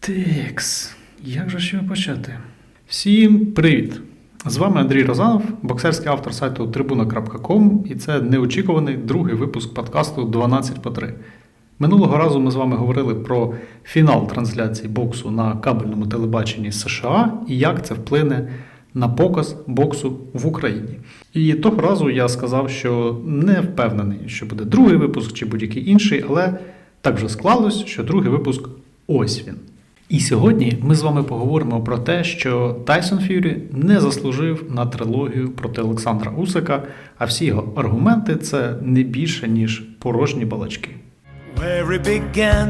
Текс, як же його почати? Всім привіт! З вами Андрій Розанов, боксерський автор сайту tribuna.com, і це неочікуваний другий випуск подкасту 12 по 3. Минулого разу ми з вами говорили про фінал трансляції боксу на кабельному телебаченні США і як це вплине на показ боксу в Україні. І того разу я сказав, що не впевнений, що буде другий випуск чи будь-який інший, але так вже склалось, що другий випуск ось він. І сьогодні ми з вами поговоримо про те, що Тайсон Ф'юрі не заслужив на трилогію проти Олександра Усика, а всі його аргументи це не більше ніж порожні балачки. Where it began,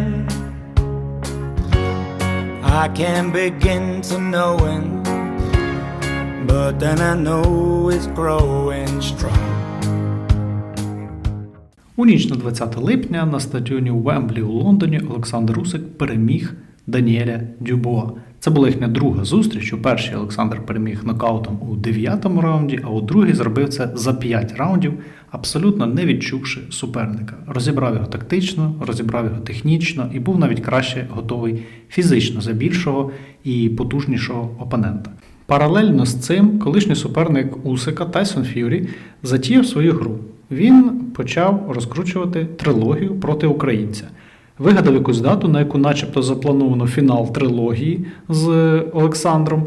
I can begin to knowing, but then I know it's growing strong. У ніч на 20 липня на стадіоні Уемблі у Лондоні Олександр Усик переміг Даніеля Дюбуа. Це була їхня друга зустріч. У першій Олександр переміг нокаутом у дев'ятому раунді, а у другій зробив це за 5 раундів, абсолютно не відчувши суперника. Розібрав його тактично, розібрав його технічно і був навіть краще готовий фізично за більшого і потужнішого опонента. Паралельно з цим, колишній суперник Усика Тайсон Ф'юрі затіяв свою гру. Він почав розкручувати трилогію проти українця. Вигадав якусь дату, на яку начебто заплановано фінал трилогії з Олександром,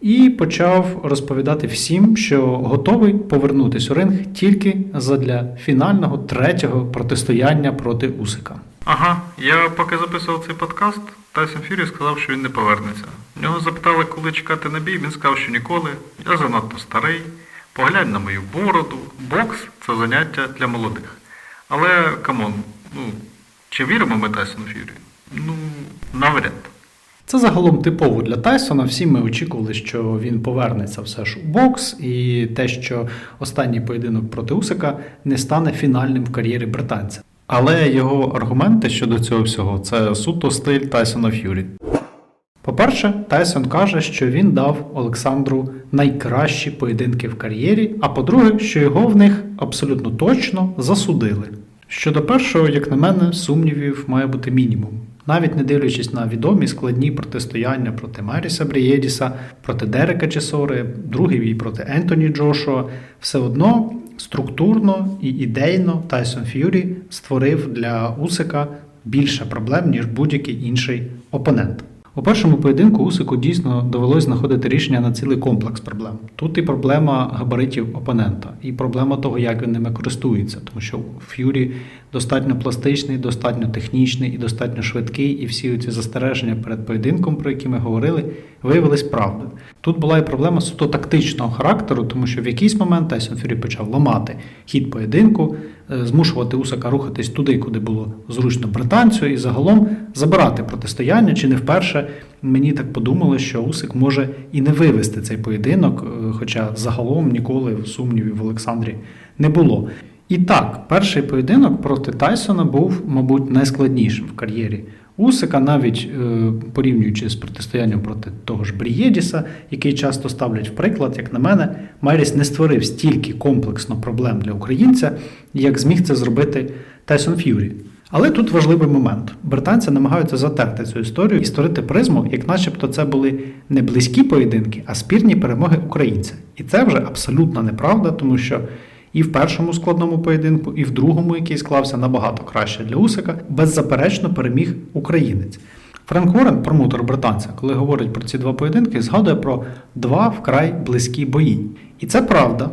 і почав розповідати всім, що готовий повернутися у ринг тільки задля фінального третього протистояння проти Усика. Ага, я поки записував цей подкаст, Тайсон Фюрі сказав, що він не повернеться. В нього запитали, коли чекати на бій, він сказав, що ніколи. Я занадто старий. Поглянь на мою бороду. Бокс це заняття для молодих. Але камон, ну чи віримо ми Тайсону Ф'юрі? Ну, навряд. Це загалом типово для Тайсона. Всі ми очікували, що він повернеться все ж у бокс, і те, що останній поєдинок проти Усика не стане фінальним в кар'єрі британця. Але його аргументи щодо цього всього це суто стиль Тайсона Ф'юрі. По-перше, Тайсон каже, що він дав Олександру найкращі поєдинки в кар'єрі, а по-друге, що його в них абсолютно точно засудили. Щодо першого, як на мене, сумнівів має бути мінімум. Навіть не дивлячись на відомі складні протистояння проти Маріса Брієдіса, проти Дерека Чесори, другий бій проти Ентоні Джошуа, все одно структурно і ідейно Тайсон Ф'юрі створив для Усика більше проблем, ніж будь-який інший опонент. У першому поєдинку Усику дійсно довелось знаходити рішення на цілий комплекс проблем. Тут і проблема габаритів опонента, і проблема того, як він ними користується, тому що Ф'юрі достатньо пластичний, достатньо технічний і достатньо швидкий, і всі ці застереження перед поєдинком, про які ми говорили, виявились правдою. Тут була і проблема суто тактичного характеру, тому що в якийсь момент Тайсон Фюрі почав ламати хід поєдинку, е, змушувати Усака рухатись туди, куди було зручно британцю, і загалом забирати протистояння, чи не вперше мені так подумали, що Усик може і не вивести цей поєдинок, е, хоча загалом ніколи сумнівів в Олександрі не було. І так, перший поєдинок проти Тайсона був, мабуть, найскладнішим в кар'єрі. Усика, навіть е, порівнюючи з протистоянням проти того ж Брієдіса, який часто ставлять в приклад, як на мене, Майріс не створив стільки комплексно проблем для українця, як зміг це зробити Тайсон Ф'юрі. Але тут важливий момент. Британці намагаються затерти цю історію і створити призму, як начебто це були не близькі поєдинки, а спірні перемоги українця. І це вже абсолютна неправда, тому що і в першому складному поєдинку, і в другому, який склався набагато краще для Усика, беззаперечно переміг українець. Френк Уоррен, промоутер британця, коли говорить про ці два поєдинки, згадує про два вкрай близькі бої. І це правда,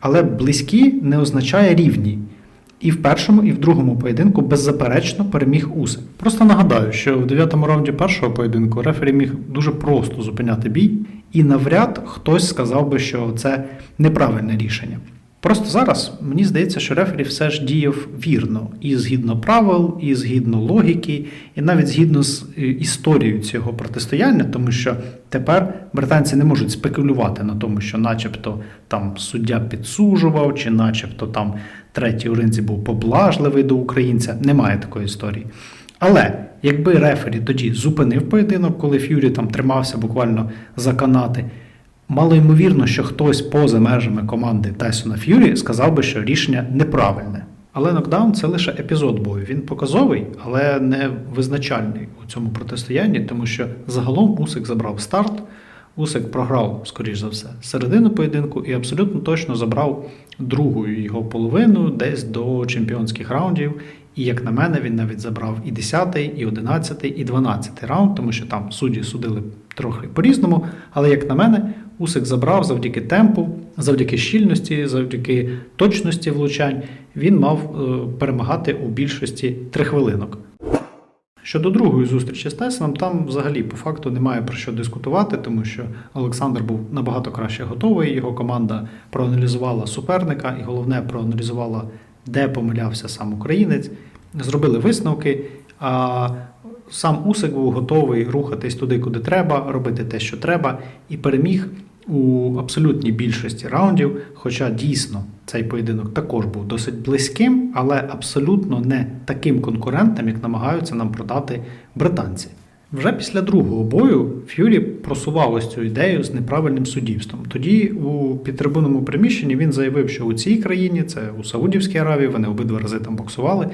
але близькі не означає рівні. І в першому, і в другому поєдинку беззаперечно переміг Усик. Просто нагадаю, що в дев'ятому раунді першого поєдинку рефері міг дуже просто зупиняти бій, і навряд хтось сказав би, що це неправильне рішення. Просто зараз мені здається, що рефері все ж діяв вірно, і згідно правил, і згідно логіки, і навіть згідно з е, історією цього протистояння, тому що тепер британці не можуть спекулювати на тому, що, начебто, там суддя підсужував, чи начебто там третій у ринці був поблажливий до українця. Немає такої історії. Але якби рефері тоді зупинив поєдинок, коли Ф'юрі там тримався буквально за канати. Мало ймовірно, що хтось поза межами команди Тайсона Ф'юрі сказав би, що рішення неправильне. Але нокдаун це лише епізод бою. Він показовий, але не визначальний у цьому протистоянні, тому що загалом Усик забрав старт. Усик програв, скоріш за все, середину поєдинку і абсолютно точно забрав другу його половину десь до чемпіонських раундів. І як на мене, він навіть забрав і 10, і 11, і 12 раунд, тому що там судді судили трохи по-різному. Але як на мене, Усик забрав завдяки темпу, завдяки щільності, завдяки точності влучань. Він мав е, перемагати у більшості трихвилинок. Щодо другої зустрічі з Тайсоном, там взагалі по факту немає про що дискутувати, тому що Олександр був набагато краще готовий. Його команда проаналізувала суперника і головне проаналізувала, де помилявся сам українець. Зробили висновки. А сам Усик був готовий рухатись туди, куди треба, робити те, що треба, і переміг у абсолютній більшості раундів. Хоча дійсно цей поєдинок також був досить близьким, але абсолютно не таким конкурентом, як намагаються нам продати британці. Вже після другого бою Ф'юрі просував ось цю ідею з неправильним суддівством. Тоді у підтрибунному приміщенні він заявив, що у цій країні, це у Саудівській Аравії, вони обидва рази там боксували.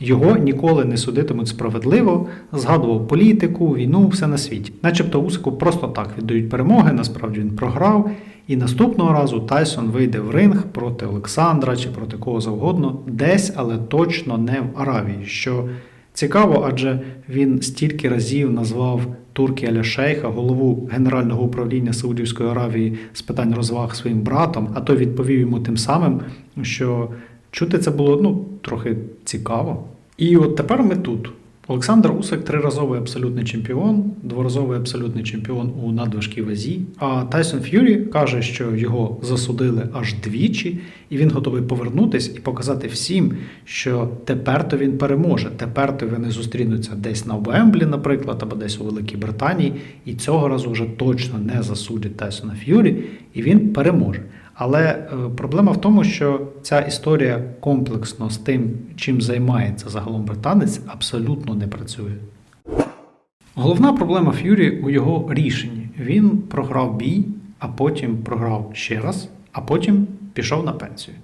Його ніколи не судитимуть справедливо, згадував політику, війну, все на світі. Начебто Усику просто так віддають перемоги, насправді він програв. І наступного разу Тайсон вийде в ринг проти Олександра чи проти кого завгодно, десь, але точно не в Аравії. Що цікаво, адже він стільки разів назвав Туркі Аля Шейха, голову Генерального управління Саудівської Аравії з питань розваг своїм братом, а той відповів йому тим самим, що чути це було ну, трохи цікаво. І от тепер ми тут. Олександр Усик триразовий абсолютний чемпіон, дворазовий абсолютний чемпіон у надважкій вазі. А Тайсон Ф'юрі каже, що його засудили аж двічі, і він готовий повернутись і показати всім, що тепер то він переможе. Тепер то вони зустрінуться десь на Уемблі, наприклад, або десь у Великій Британії, і цього разу вже точно не засудять Тайсона Ф'юрі, і він переможе. Але е, проблема в тому, що ця історія комплексно з тим, чим займається загалом британець, абсолютно не працює. Головна проблема Ф'юрі у його рішенні. Він програв бій, а потім програв ще раз, а потім пішов на пенсію.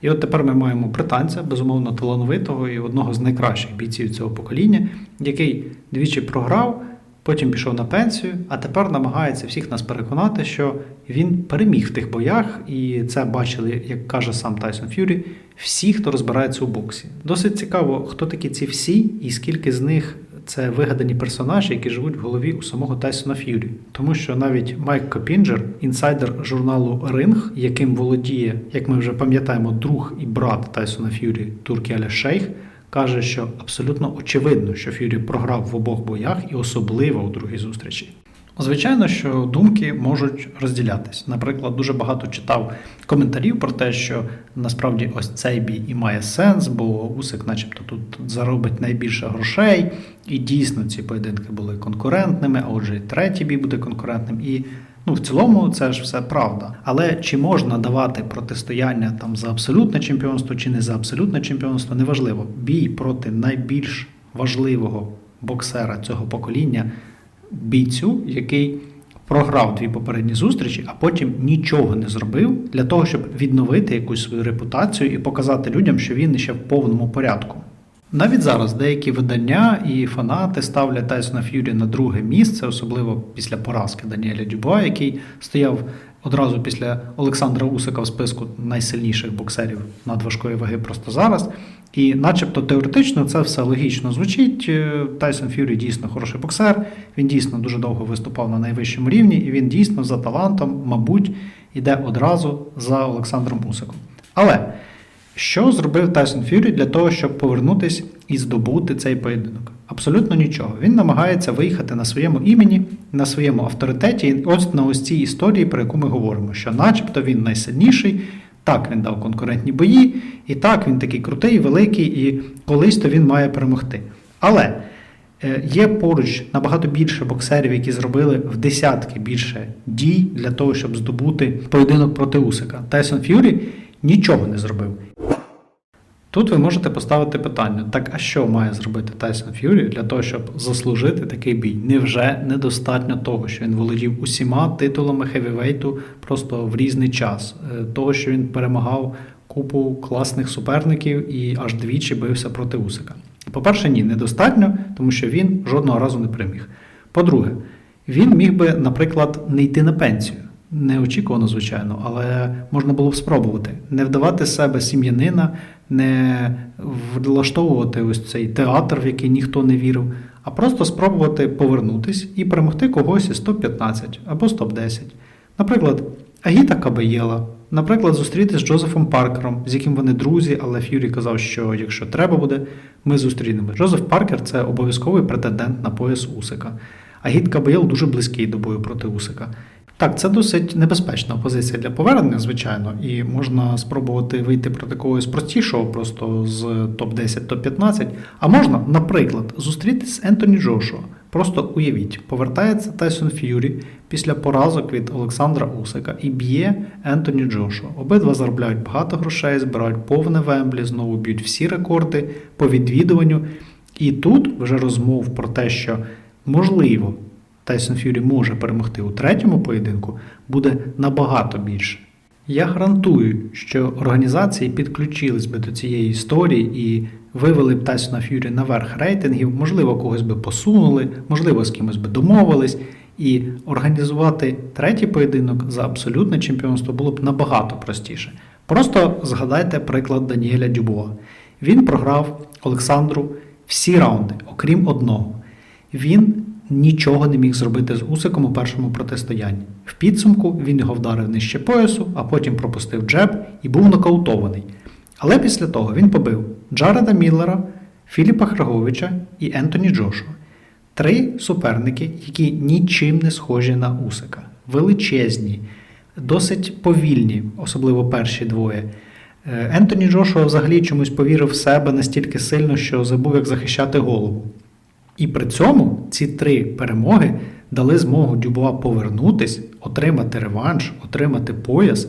І от тепер ми маємо британця, безумовно, талановитого і одного з найкращих бійців цього покоління, який двічі програв, потім пішов на пенсію, а тепер намагається всіх нас переконати, що він переміг в тих боях, і це бачили, як каже сам Тайсон Ф'юрі, всі, хто розбирається у боксі. Досить цікаво, хто такі ці всі, і скільки з них це вигадані персонажі, які живуть в голові у самого Тайсона Ф'юрі. Тому що навіть Майк Копінджер, інсайдер журналу Ринг, яким володіє, як ми вже пам'ятаємо, друг і брат Тайсона Ф'юрі Туркі Аля Шейх, каже, що абсолютно очевидно, що Ф'юрі програв в обох боях і особливо у другій зустрічі. Звичайно, що думки можуть розділятись. Наприклад, дуже багато читав коментарів про те, що насправді ось цей бій і має сенс, бо Усик, начебто, тут заробить найбільше грошей, і дійсно ці поєдинки були конкурентними, а отже, і третій бій буде конкурентним. І ну, в цілому це ж все правда. Але чи можна давати протистояння там за абсолютне чемпіонство чи не за абсолютне чемпіонство, неважливо. Бій проти найбільш важливого боксера цього покоління бійцю, який програв дві попередні зустрічі, а потім нічого не зробив для того, щоб відновити якусь свою репутацію і показати людям, що він ще в повному порядку. Навіть зараз деякі видання і фанати ставлять Тайсона Ф'юрі на друге місце, особливо після поразки Даніеля Дюбуа, який стояв одразу після Олександра Усика в списку найсильніших боксерів надважкої ваги просто зараз. І, начебто, теоретично це все логічно звучить. Е, Тайсон Ф'юрі дійсно хороший боксер, він дійсно дуже довго виступав на найвищому рівні, і він дійсно за талантом, мабуть, йде одразу за Олександром Усиком. Але що зробив Тайсон Ф'юрі для того, щоб повернутися і здобути цей поєдинок? Абсолютно нічого. Він намагається виїхати на своєму імені, на своєму авторитеті, і ось на ось цій історії, про яку ми говоримо, що, начебто, він найсильніший. Так, він дав конкурентні бої, і так він такий крутий, великий, і колись то він має перемогти. Але е, є поруч набагато більше боксерів, які зробили в десятки більше дій для того, щоб здобути поєдинок проти Усика. Тайсон Ф'юрі нічого не зробив. Тут ви можете поставити питання: так а що має зробити Тайсон Ф'юрі для того, щоб заслужити такий бій? Невже недостатньо того, що він володів усіма титулами хевівейту просто в різний час, Е, того, що він перемагав купу класних суперників і аж двічі бився проти Усика. По-перше, ні, недостатньо, тому що він жодного разу не переміг. По-друге, він міг би, наприклад, не йти на пенсію. Неочікувано, звичайно, але можна було б спробувати не вдавати себе сім'янина, не влаштовувати ось цей театр, в який ніхто не вірив, а просто спробувати повернутись і перемогти когось із топ-15 або з топ-10. Наприклад, Агіта Кабаєла, наприклад, зустрітися з Джозефом Паркером, з яким вони друзі, але Ф'юрі казав, що якщо треба буде, ми зустрінемось. Джозеф Паркер це обов'язковий претендент на пояс Усика. Агіт Кабаєл дуже близький до бою проти Усика. Так, це досить небезпечна позиція для повернення, звичайно, і можна спробувати вийти проти когось простішого, просто з топ-10, топ-15. А можна, наприклад, зустрітися з Ентоні Джошуа. Просто уявіть, повертається Тайсон Ф'юрі після поразок від Олександра Усика і б'є Ентоні Джошуа. Обидва заробляють багато грошей, збирають повне вемблі, знову б'ють всі рекорди по відвідуванню. І тут вже розмов про те, що можливо Тайсон Ф'юрі може перемогти у третьому поєдинку, буде набагато більше. Я гарантую, що організації підключились би до цієї історії і вивели б Тайсона Ф'юрі наверх рейтингів, можливо, когось би посунули, можливо, з кимось би домовились. І організувати третій поєдинок за абсолютне чемпіонство було б набагато простіше. Просто згадайте приклад Даніеля Дюбуа. Він програв Олександру всі раунди, окрім одного. Він нічого не міг зробити з Усиком у першому протистоянні. В підсумку він його вдарив нижче поясу, а потім пропустив джеб і був нокаутований. Але після того він побив Джареда Міллера, Філіпа Храговича і Ентоні Джошуа. Три суперники, які нічим не схожі на Усика. Величезні, досить повільні, особливо перші двоє. Е, Ентоні Джошуа взагалі чомусь повірив в себе настільки сильно, що забув, як захищати голову. І при цьому ці три перемоги дали змогу Дюбуа повернутись, отримати реванш, отримати пояс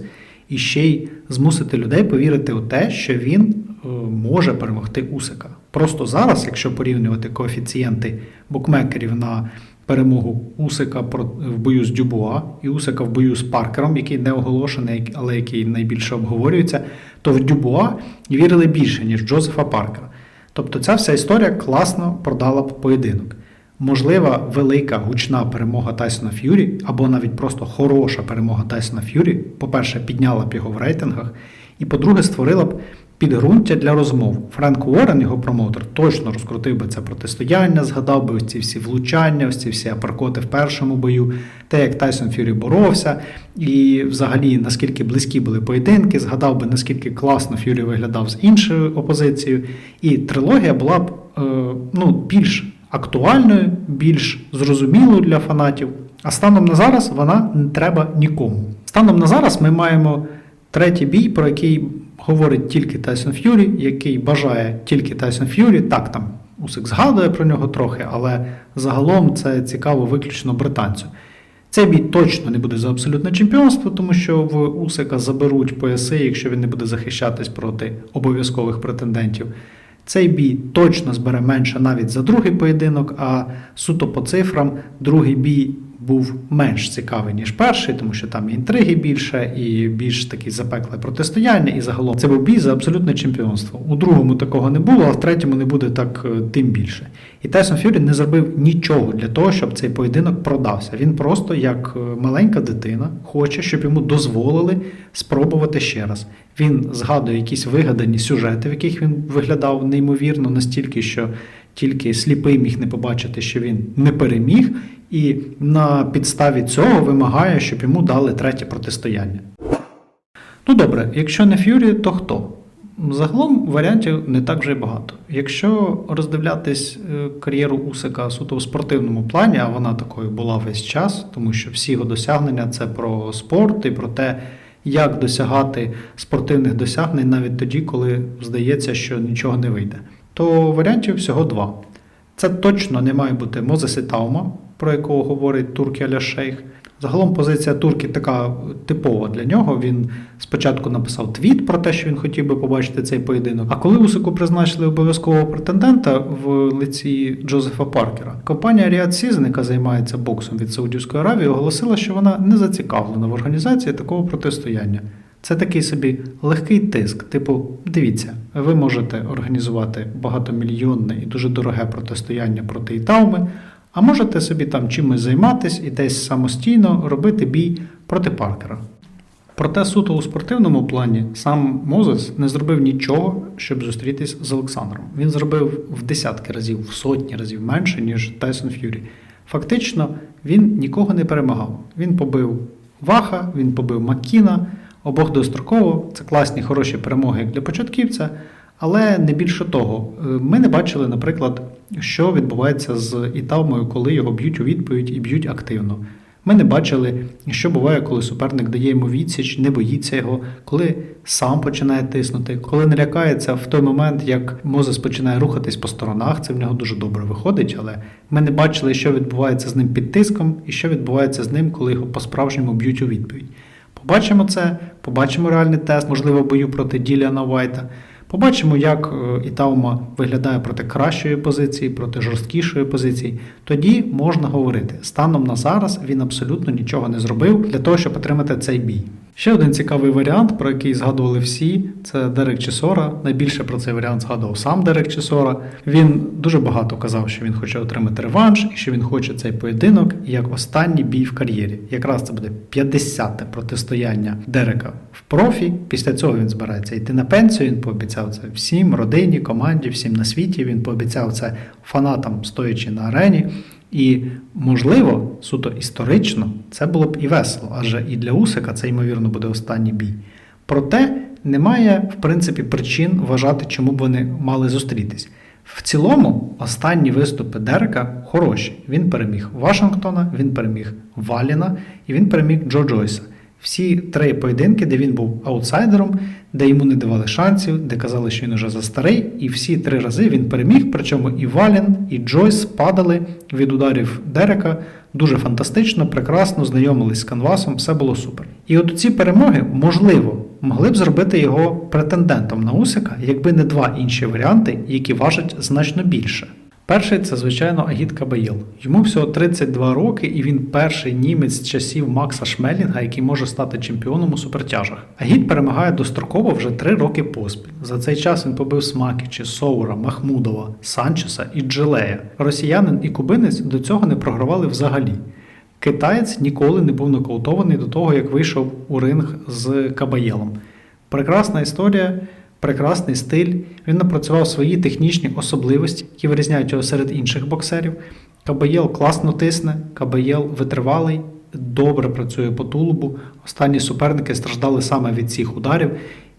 і ще й змусити людей повірити у те, що він е, може перемогти Усика. Просто зараз, якщо порівнювати коефіцієнти букмекерів на перемогу Усика в бою з Дюбуа і Усика в бою з Паркером, який не оголошений, але який найбільше обговорюється, то в Дюбуа вірили більше, ніж Джозефа Паркера. Тобто ця вся історія класно продала б поєдинок. Можлива велика гучна перемога Тайсона Ф'юрі, або навіть просто хороша перемога Тайсона Ф'юрі, по-перше, підняла б його в рейтингах, і по-друге, створила б підґрунтя для розмов. Френк Уоррен, його промоутер, точно розкрутив би це протистояння, згадав би ось ці всі влучання, ось ці всі апаркоти в першому бою, те, як Тайсон Ф'юрі боровся, і взагалі наскільки близькі були поєдинки, згадав би, наскільки класно Ф'юрі виглядав з іншою опозицією. І трилогія була б е, ну, більш актуальною, більш зрозумілою для фанатів. А станом на зараз вона не треба нікому. Станом на зараз ми маємо третій бій, про який говорить тільки Тайсон Ф'юрі, який бажає тільки Тайсон Ф'юрі. Так, там Усик згадує про нього трохи, але загалом це цікаво виключно британцю. Цей бій точно не буде за абсолютне чемпіонство, тому що в Усика заберуть пояси, якщо він не буде захищатись проти обов'язкових претендентів. Цей бій точно збере менше навіть за другий поєдинок, а суто по цифрам другий бій був менш цікавий, ніж перший, тому що там і інтриги більше, і більш такі запекле протистояння, і загалом це був бій за абсолютне чемпіонство. У другому такого не було, а в третьому не буде так е, тим більше. І Тайсон Ф'юрі не зробив нічого для того, щоб цей поєдинок продався. Він просто, як е, маленька дитина, хоче, щоб йому дозволили спробувати ще раз. Він згадує якісь вигадані сюжети, в яких він виглядав неймовірно настільки, що тільки сліпий міг не побачити, що він не переміг, і на підставі цього вимагає, щоб йому дали третє протистояння. Ну добре, якщо не Ф'юрі, то хто? Загалом варіантів не так вже й багато. Якщо роздивлятись е, кар'єру Усика суто в спортивному плані, а вона такою була весь час, тому що всі його досягнення це про спорт і про те, як досягати спортивних досягнень навіть тоді, коли здається, що нічого не вийде, то варіантів всього два. Це точно не має бути Мозес Таума, про якого говорить Туркі Аля Шейх. Загалом позиція Турки така типова для нього. Він спочатку написав твіт про те, що він хотів би побачити цей поєдинок. А коли Усику призначили обов'язкового претендента в лиці Джозефа Паркера, компанія Riyadh Season, яка займається боксом від Саудівської Аравії, оголосила, що вона не зацікавлена в організації такого протистояння. Це такий собі легкий тиск. Типу, дивіться, ви можете організувати багатомільйонне і дуже дороге протистояння проти Ітауми, а можете собі там чимось займатись і десь самостійно робити бій проти Паркера. Проте суто у спортивному плані сам Мозес не зробив нічого, щоб зустрітись з Олександром. Він зробив в десятки разів, в сотні разів менше, ніж Тайсон Ф'юрі. Фактично, він нікого не перемагав. Він побив Ваха, він побив Маккіна, обох достроково. Це класні, хороші перемоги як для початківця. Але не більше того, Е, ми не бачили, наприклад, що відбувається з Ітавмою, коли його б'ють у відповідь і б'ють активно. Ми не бачили, що буває, коли суперник дає йому відсіч, не боїться його, коли сам починає тиснути, коли не лякається в той момент, як Мозес починає рухатись по сторонах, це в нього дуже добре виходить, але ми не бачили, що відбувається з ним під тиском і що відбувається з ним, коли його по-справжньому б'ють у відповідь. Побачимо це, побачимо реальний тест, можливо, бою проти Діліана Вайта. Побачимо, як е, Ітаума виглядає проти кращої позиції, проти жорсткішої позиції. Тоді можна говорити. Станом на зараз він абсолютно нічого не зробив для того, щоб отримати цей бій. Ще один цікавий варіант, про який згадували всі, це Дерек Чесора. Найбільше про цей варіант згадував сам Дерек Чесора. Він дуже багато казав, що він хоче отримати реванш і що він хоче цей поєдинок як останній бій в кар'єрі. Якраз це буде 50-те протистояння Дерека в профі. Після цього він збирається йти на пенсію. Він пообіцяв це всім, родині, команді, всім на світі. Він пообіцяв це фанатам, стоячи на арені. І, можливо, суто історично це було б і весело, адже і для Усика це, ймовірно, буде останній бій. Проте немає, в принципі, причин вважати, чому б вони мали зустрітись. В цілому, останні виступи Дерека хороші. Він переміг Вашингтона, він переміг Валіна і він переміг Джо Джойса. Всі три поєдинки, де він був аутсайдером, де йому не давали шансів, де казали, що він уже застарий, і всі три рази він переміг. Причому і Валін, і Джойс падали від ударів Дерека. Дуже фантастично, прекрасно знайомились з канвасом, все було супер. І от ці перемоги, можливо, могли б зробити його претендентом на Усика, якби не два інші варіанти, які важать значно більше. Перший це, звичайно, Агіт Кабаєл. Йому всього 32 роки, і він перший німець з часів Макса Шмелінга, який може стати чемпіоном у супертяжах. Агіт перемагає достроково вже 3 роки поспіль. За цей час він побив Смакічі, Соура, Махмудова, Санчеса і Джилея. Росіянин і кубинець до цього не програвали взагалі. Китаєць ніколи не був нокаутований до того, як вийшов у ринг з Кабаєлом. Прекрасна історія. Прекрасний стиль, він напрацював свої технічні особливості, які вирізняють його серед інших боксерів. Кабаєл класно тисне, Кабаєл витривалий, добре працює по тулубу. Останні суперники страждали саме від цих ударів.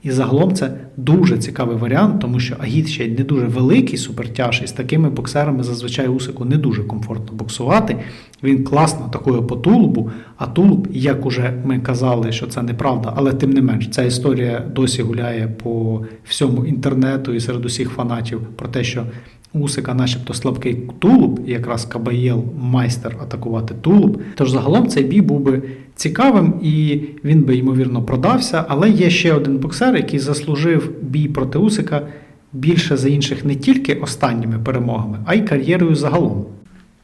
І загалом це дуже цікавий варіант, тому що Агіт ще не дуже великий супертяж, і з такими боксерами зазвичай Усику не дуже комфортно боксувати. Він класно атакує по тулубу, а тулуб, як уже ми казали, що це неправда, але тим не менш, ця історія досі гуляє по всьому інтернету і серед усіх фанатів про те, що Усика, начебто, слабкий тулуб, і якраз Кабаєл майстер атакувати тулуб. Тож загалом цей бій був би цікавим і він би ймовірно продався. Але є ще один боксер, який заслужив бій проти Усика більше за інших не тільки останніми перемогами, а й кар'єрою загалом.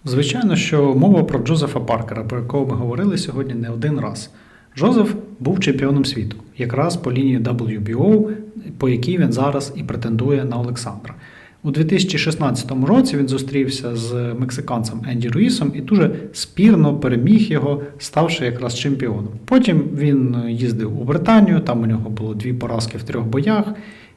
Звичайно, що мова про Джозефа Паркера, про якого ми говорили сьогодні не один раз. Джозеф був чемпіоном світу, якраз по лінії WBO, по якій він зараз і претендує на Олександра. У 2016 році він зустрівся з мексиканцем Енді Руїсом і дуже спірно переміг його, ставши якраз чемпіоном. Потім він їздив у Британію, там у нього було дві поразки в трьох боях.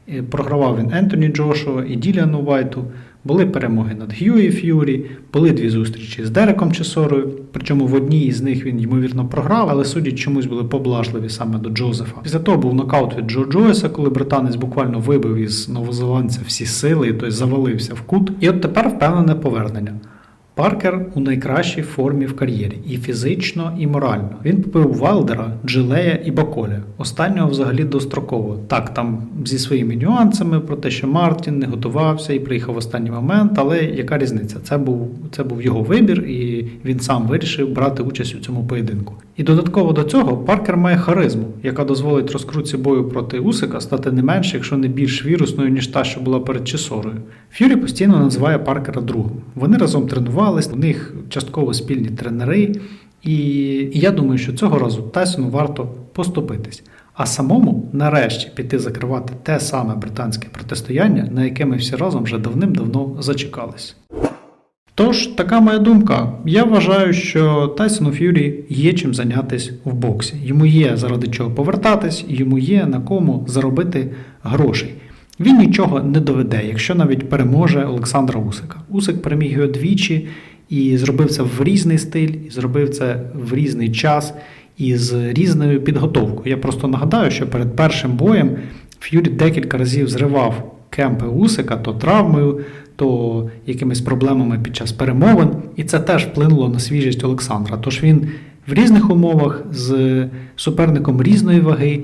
Е, Програвав він Ентоні Джошуа і Діліану Вайту. Були перемоги над Г'юї Ф'юрі, були дві зустрічі з Дереком Чесорою. Причому в одній із них він ймовірно програв, але судді чомусь були поблажливі саме до Джозефа. Після того був нокаут від Джо Джойса, коли британець буквально вибив із новозеландця всі сили, і той завалився в кут. І от тепер впевнене повернення. Паркер у найкращій формі в кар'єрі і фізично, і морально. Він побив Вайлдера, Джилея і Баколя. Останнього взагалі достроково. Так, там зі своїми нюансами про те, що Мартін не готувався і приїхав в останній момент, але яка різниця? Це був, це був його вибір, і він сам вирішив брати участь у цьому поєдинку. І додатково до цього Паркер має харизму, яка дозволить розкрутці бою проти Усика стати не менш, якщо не більш вірусною, ніж та, що була перед Чесорою. Ф'юрі постійно називає Паркера другом. Вони разом тренувались, у них частково спільні тренери. І я думаю, що цього разу Тайсону варто поступитись. а самому нарешті піти закривати те саме британське протистояння, на яке ми всі разом вже давним-давно зачекались. Тож, така моя думка. Я вважаю, що Тайсону Ф'юрі є чим зайнятися в боксі. Йому є заради чого повертатись, йому є на кому заробити грошей. Він нічого не доведе, якщо навіть переможе Олександра Усика. Усик переміг його двічі і зробив це в різний стиль, і зробив це в різний час і з різною підготовкою. Я просто нагадаю, що перед першим боєм Ф'юрі декілька разів зривав кемпи Усика то травмою, то якимись проблемами під час перемовин, і це теж вплинуло на свіжість Олександра. Тож він в різних умовах з суперником різної ваги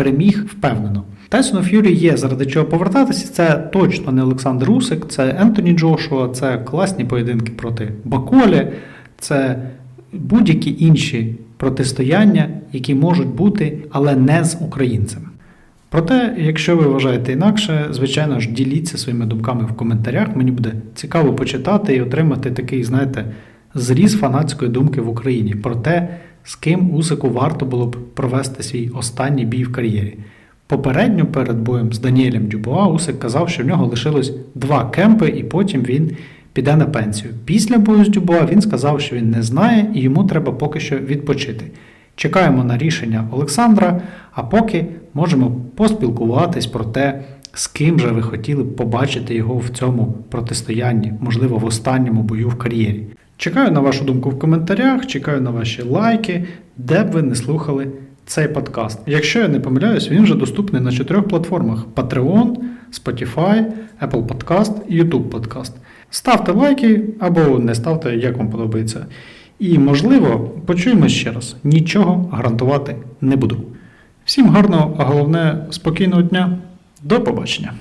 переміг впевнено. Тайсону Ф'юрі є заради чого повертатися. Це точно не Олександр Усик, це Ентоні Джошуа, це класні поєдинки проти Баколі, це будь-які інші протистояння, які можуть бути, але не з українцем. Проте, якщо ви вважаєте інакше, звичайно ж, діліться своїми думками в коментарях. Мені буде цікаво почитати і отримати такий, знаєте, зріз фанатської думки в Україні про те, з ким Усику варто було б провести свій останній бій в кар'єрі. Попередньо перед боєм з Даніелем Дюбуа Усик казав, що в нього лишилось два кемпи, і потім він піде на пенсію. Після бою з Дюбуа він сказав, що він не знає і йому треба поки що відпочити. Чекаємо на рішення Олександра, а поки можемо поспілкуватись про те, з ким же ви хотіли б побачити його в цьому протистоянні, можливо, в останньому бою в кар'єрі. Чекаю на вашу думку в коментарях, чекаю на ваші лайки, де б ви не слухали цей подкаст. Якщо я не помиляюсь, він вже доступний на чотирьох платформах: Patreon, Spotify, Apple Podcast і YouTube Podcast. Ставте лайки або не ставте, як вам подобається. І, можливо, почуємось ще раз. Нічого гарантувати не буду. Всім гарного, а головне спокійного дня. До побачення.